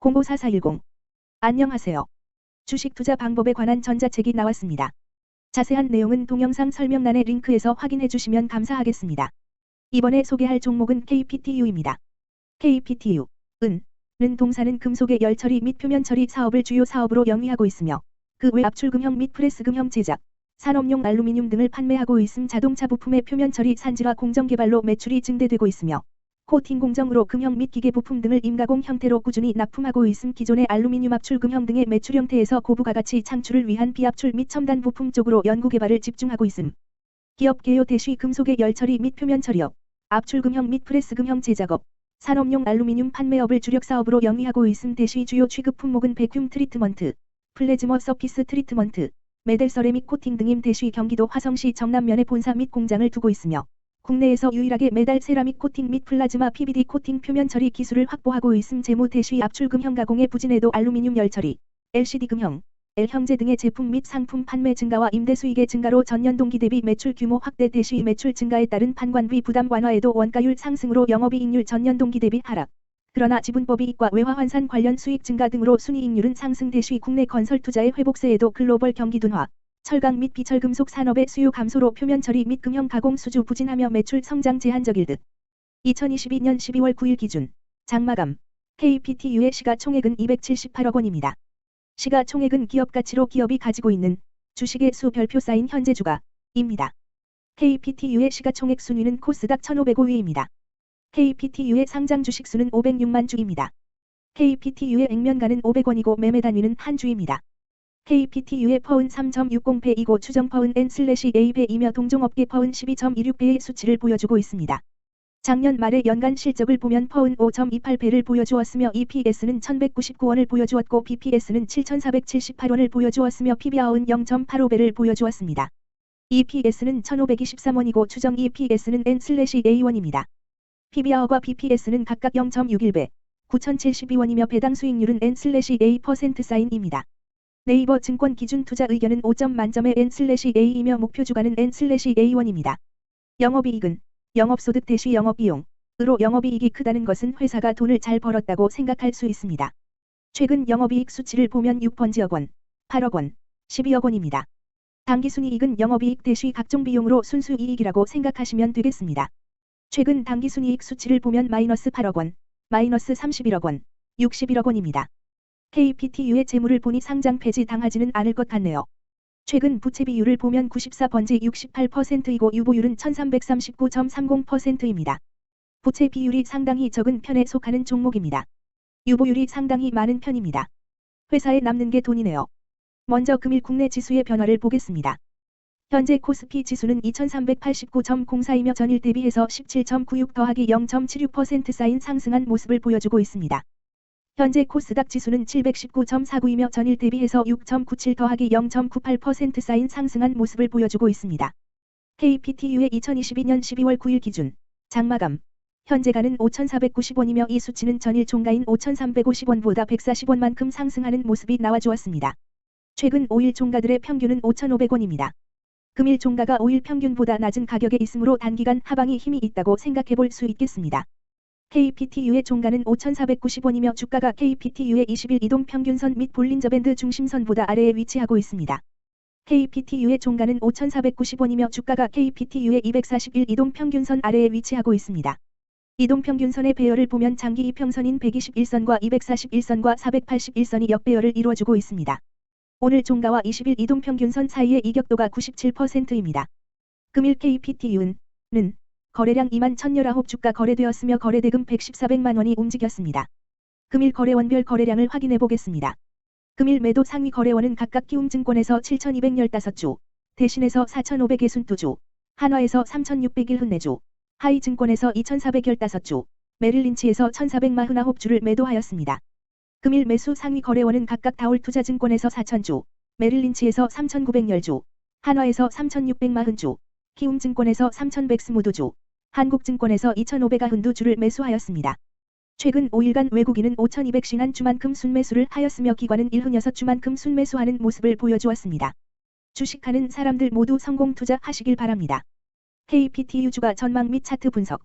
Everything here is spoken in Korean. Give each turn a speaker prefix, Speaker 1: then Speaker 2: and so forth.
Speaker 1: 05410 안녕하세요. 주식 투자 방법에 관한 전자책이 나왔습니다. 자세한 내용은 동영상 설명란의 링크에서 확인해 주시면 감사하겠습니다. 이번에 소개할 종목은 KPTU입니다. KPTU, 은, 는 동사는 금속의 열처리 및 표면 처리 사업을 주요 사업으로 영위하고 있으며 그 외 압출금형 및 프레스금형 제작, 산업용 알루미늄 등을 판매하고 있음 자동차 부품의 표면 처리 산지와 공정 개발로 매출이 증대되고 있으며 코팅 공정으로 금형 및 기계 부품 등을 임가공 형태로 꾸준히 납품하고 있음 기존의 알루미늄 압출 금형 등의 매출 형태에서 고부가 가치 창출을 위한 비압출 및 첨단 부품 쪽으로 연구 개발을 집중하고 있음. 기업 개요 대시 금속의 열처리 및 표면 처리업, 압출 금형 및 프레스 금형 제작업, 산업용 알루미늄 판매업을 주력 사업으로 영위하고 있음 대시 주요 취급 품목은 백큐ම් 트리트먼트, 플레즈머 서피스 트리트먼트, 메델 서레믹 코팅 등임 대시 경기도 화성시 정남면에 본사 및 공장을 두고 있으며 국내에서 유일하게 메달 세라믹 코팅 및 플라즈마 PVD 코팅 표면 처리 기술을 확보하고 있음 재무 대시 압출 금형 가공의 부진에도 알루미늄 열 처리, LCD 금형, L 형제 등의 제품 및 상품 판매 증가와 임대 수익의 증가로 전년 동기 대비 매출 규모 확대 대시 매출 증가에 따른 판관비 부담 완화에도 원가율 상승으로 영업이익률 전년 동기 대비 하락. 그러나 지분법 이 익과 외화 환산 관련 수익 증가 등으로 순이익률은 상승 대시 국내 건설 투자의 회복세에도 글로벌 경기 둔화, 철강 및 비철금속 산업의 수요 감소로 표면 처리 및 금형 가공 수주 부진하며 매출 성장 제한적일 듯. 2022년 12월 9일 기준 장마감 KPTU의 시가총액은 278억 원입니다. 시가총액은 기업 가치로 기업이 가지고 있는 주식의 수 별표 쌓인 현재 주가입니다. KPTU의 시가총액 순위는 코스닥 1505위입니다. KPTU의 상장 주식 수는 506만 주입니다. KPTU의 액면가는 500원이고 매매 단위는 한 주입니다. KPTU의 퍼은 3.60배이고 추정 퍼은 N/A배이며 동종업계 퍼은 12.26배의 수치를 보여주고 있습니다. 작년 말의 연간 실적을 보면 퍼은 5.28배를 보여주었으며 EPS는 1199원을 보여주었고 BPS는 7478원을 보여주었으며 PBR은 0.85배를 보여주었습니다. EPS는 1523원이고 추정 EPS는 N/A1입니다. PBR과 BPS는 각각 0.61배, 9072원이며 배당 수익률은 N/A% 사인입니다. 네이버 증권 기준 투자 의견은 5점 만점의 N/A이며 목표 주가는 N/A1입니다. 영업이익은 영업소득 대시 영업비용으로 영업이익이 크다는 것은 회사가 돈을 잘 벌었다고 생각할 수 있습니다. 최근 영업이익 수치를 보면 6번지억 원, 8억 원, 12억 원입니다. 당기순이익은 영업이익 대시 각종 비용으로 순수이익이라고 생각하시면 되겠습니다. 최근 당기순이익 수치를 보면 마이너스 8억 원, 마이너스 31억 원, 61억 원입니다. KPTU의 재물을 보니 상장 폐지 당하지는 않을 것 같네요. 최근 부채 비율을 보면 94번지 68%이고 유보율은 1339.30%입니다. 부채 비율이 상당히 적은 편에 속하는 종목입니다. 유보율이 상당히 많은 편입니다. 회사에 남는 게 돈이네요. 먼저 금일 국내 지수의 변화를 보겠습니다. 현재 코스피 지수는 2389.04이며 전일 대비해서 17.96 더하기 0.76% 쌓인 상승한 모습을 보여주고 있습니다. 현재 코스닥 지수는 719.49이며 전일 대비해서 6.97 더하기 0.98% 쌓인 상승한 모습을 보여주고 있습니다. KPTU의 2022년 12월 9일 기준 장마감 현재가는 5,490원이며 이 수치는 전일 종가인 5,350원보다 140원만큼 상승하는 모습이 나와주었습니다. 최근 5일 종가들의 평균은 5,500원입니다. 금일 종가가 5일 평균보다 낮은 가격에 있으므로 단기간 하방이 힘이 있다고 생각해 볼 수 있겠습니다. KPTU의 종가는 5,490원이며 주가가 KPTU의 20일 이동 평균선 및 볼린저 밴드 중심선보다 아래에 위치하고 있습니다. KPTU의 종가는 5,490원이며 주가가 KPTU의 241 이동 평균선 아래에 위치하고 있습니다. 이동 평균선의 배열을 보면 장기 이평선인 121선과 241선과 481선이 역배열을 이루어주고 있습니다. 오늘 종가와 20일 이동 평균선 사이의 이격도가 97%입니다. 금일 KPTU는 거래량 2만 1019 주가 거래되었으며 거래대금 114백만 원이 움직였습니다. 금일 거래원별 거래량을 확인해 보겠습니다. 금일 매도 상위 거래원은 각각 키움증권에서 7,215주, 대신에서 4,562주, 한화에서 3,601흔내주, 하이증권에서 2,415주, 메릴린치에서 1,449주를 매도하였습니다. 금일 매수 상위 거래원은 각각 다올투자증권에서 4,000주, 메릴린치에서 3,910주, 한화에서 3,640주, 키움증권에서 3,120주, 한국증권에서 2,500흔두주를 매수하였습니다. 최근 5일간 외국인은 5,200신 주만큼 순매수를 하였으며 기관은 1흔 6주만큼 순매수하는 모습을 보여주었습니다. 주식하는 사람들 모두 성공 투자하시길 바랍니다. KPTU주가 전망 및 차트 분석